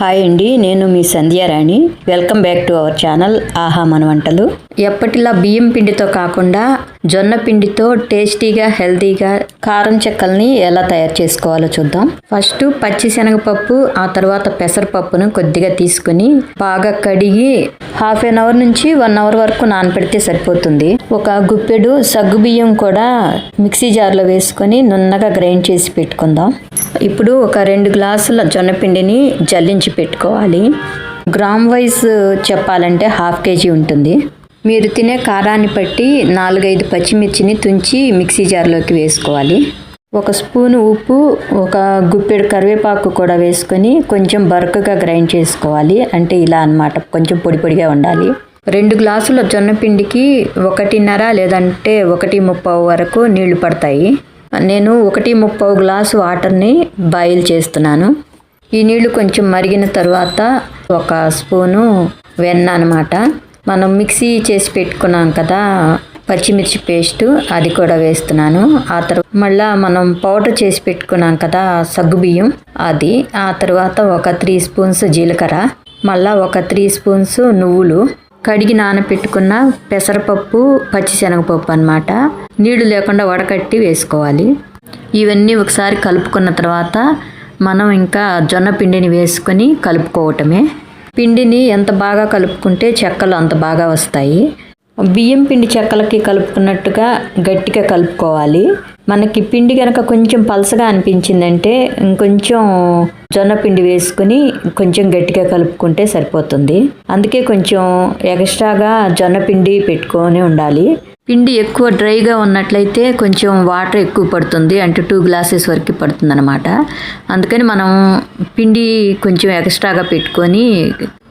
Hi అండి నేను మీ Sandhyarani welcome back to our channel ఆహా మన వంటలు. ఎప్పటిలా బియ్యం పిండితో కాకుండా జొన్న పిండితో టేస్టీగా హెల్తీగా కారం చెక్కల్ని ఎలా తయారు చేసుకోవాలో చూద్దాం. ఫస్ట్ పచ్చి శనగపప్పు ఆ తర్వాత పెసరపప్పును కొద్దిగా తీసుకుని బాగా కడిగి హాఫ్ అన్ అవర్ నుంచి వన్ అవర్ వరకు నానపెడితే సరిపోతుంది. ఒక గుప్పెడు సగ్గు బియ్యం కూడా మిక్సీ జార్లో వేసుకొని నున్నగా గ్రైండ్ చేసి పెట్టుకుందాం. ఇప్పుడు ఒక రెండు గ్లాసుల జొన్నపిండిని జల్లించి పెట్టుకోవాలి. గ్రామ్ వైజ్ చెప్పాలంటే హాఫ్ కేజీ ఉంటుంది. మీరు తినే కారాన్ని బట్టి నాలుగైదు పచ్చిమిర్చిని తుంచి మిక్సీ జార్లోకి వేసుకోవాలి. ఒక స్పూను ఉప్పు ఒక గుప్పెడు కరివేపాకు కూడా వేసుకొని కొంచెం బరకగా గ్రైండ్ చేసుకోవాలి. అంటే ఇలా అన్నమాట కొంచెం పొడి పొడిగా ఉండాలి. రెండు గ్లాసుల జొన్నపిండికి ఒకటిన్నర లేదంటే ఒకటి ముప్పావు వరకు నీళ్ళు పడతాయి. నేను ఒకటి ముప్పై గ్లాసు వాటర్ని బాయిల్ చేస్తున్నాను. ఈ నీళ్ళు కొంచెం మరిగిన తర్వాత ఒక స్పూను వెన్న అనమాట మనం మిక్సీ చేసి పెట్టుకున్నాం కదా పచ్చిమిర్చి పేస్ట్ అది కూడా వేస్తున్నాను. ఆ తర్వాత మళ్ళా మనం పౌడర్ చేసి పెట్టుకున్నాం కదా సగ్గుబియ్యం అది. ఆ తర్వాత ఒక త్రీ స్పూన్స్ జీలకర్ర మళ్ళా ఒక త్రీ స్పూన్స్ నువ్వులు కడిగి నానపెట్టుకున్న పెసరపప్పు పచ్చిశనగపప్పు అన్నమాట. నీళ్ళు లేకుండా వడకట్టి వేసుకోవాలి. ఇవన్నీ ఒకసారి కలుపుకున్న తర్వాత మనం ఇంకా జొన్న పిండిని వేసుకొని కలుపుకోవటమే. పిండిని ఎంత బాగా కలుపుకుంటే చెక్కలు అంత బాగా వస్తాయి. బియ్యం పిండి చెక్కలకి కలుపుకున్నట్టుగా గట్టిగా కలుపుకోవాలి. మనకి పిండి కనుక కొంచెం పలసగా అనిపించిందంటే ఇంకొంచెం జొన్న పిండి వేసుకుని కొంచెం గట్టిగా కలుపుకుంటే సరిపోతుంది. అందుకే కొంచెం ఎక్స్ట్రాగా జొన్న పిండి పెట్టుకొని ఉండాలి. పిండి ఎక్కువ డ్రైగా ఉన్నట్లయితే కొంచెం వాటర్ ఎక్కువ పడుతుంది అంటే టూ గ్లాసెస్ వరకు పడుతుంది అనమాట అందుకని మనం పిండి కొంచెం ఎక్స్ట్రాగా పెట్టుకొని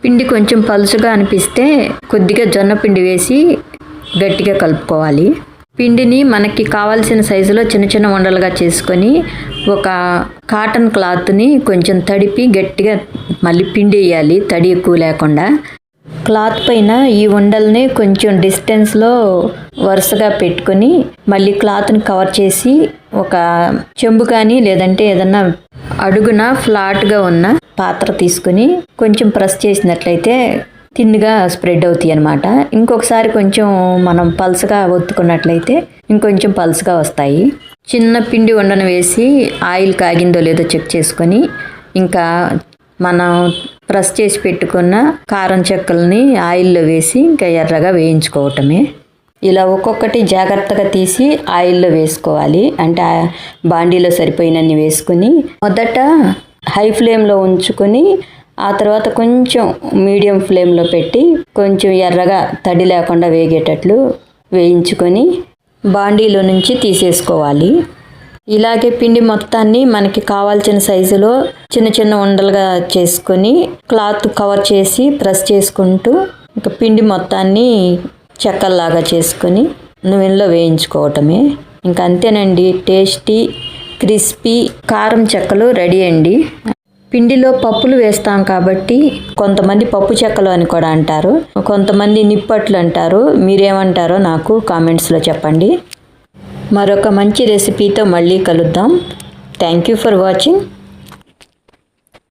పిండి కొంచెం పలుచగా అనిపిస్తే కొద్దిగా జొన్న పిండి వేసి గట్టిగా కలుపుకోవాలి. పిండిని మనకి కావాల్సిన సైజులో చిన్న చిన్న ఉండలుగా చేసుకొని ఒక కాటన్ క్లాత్ని కొంచెం తడిపి గట్టిగా మళ్ళీ పిండి వేయాలి తడి ఎక్కువ లేకుండా. క్లాత్ పైన ఈ ఉండల్ని కొంచెం డిస్టెన్స్లో వరుసగా పెట్టుకొని మళ్ళీ క్లాత్ని కవర్ చేసి ఒక చెంబు కానీ లేదంటే ఏదన్నా అడుగున ఫ్లాట్గా ఉన్న పాత్ర తీసుకుని కొంచెం ప్రెస్ చేసినట్లయితే తిన్నుగా స్ప్రెడ్ అవుతాయి అనమాట ఇంకొకసారి కొంచెం మనం పల్సగా ఒత్తుకున్నట్లయితే ఇంకొంచెం పల్సగా వస్తాయి. చిన్న పిండి ఉండను వేసి ఆయిల్ కాగిందో లేదో చెక్ చేసుకొని ఇంకా మనం ప్రెస్ చేసి పెట్టుకున్న కారం చెక్కల్ని ఆయిల్లో వేసి ఇంకా ఎర్రగా వేయించుకోవటమే. ఇలా ఒక్కొక్కటి జాగ్రత్తగా తీసి ఆయిల్లో వేసుకోవాలి. అంటే బాండీలో సరిపోయినన్ని వేసుకుని మొదట హై ఫ్లేమ్లో ఉంచుకొని ఆ తర్వాత కొంచెం మీడియం ఫ్లేమ్లో పెట్టి కొంచెం ఎర్రగా తడి లేకుండా వేగేటట్లు వేయించుకొని బాండీలో నుంచి తీసేసుకోవాలి. ఇలాగే పిండి మొత్తాన్ని మనకి కావాల్సిన సైజులో చిన్న చిన్న ఉండలుగా చేసుకొని క్లాత్ కవర్ చేసి ప్రెస్ చేసుకుంటూ ఇంకా పిండి మొత్తాన్ని చెక్కల్లాగా చేసుకొని నూనెలో వేయించుకోవటమే. ఇంక అంతేనండి టేస్టీ క్రిస్పీ కారం చెక్కలు రెడీ అండి. పిండిలో పప్పులు వేస్తాం కాబట్టి కొంతమంది పప్పు చెక్కలు అని కూడా అంటారు కొంతమంది నిప్పట్లు అంటారు. మీరేమంటారో నాకు కామెంట్స్లో చెప్పండి. మరొక మంచి రెసిపీతో మళ్ళీ కలుద్దాం. Thank you for watching.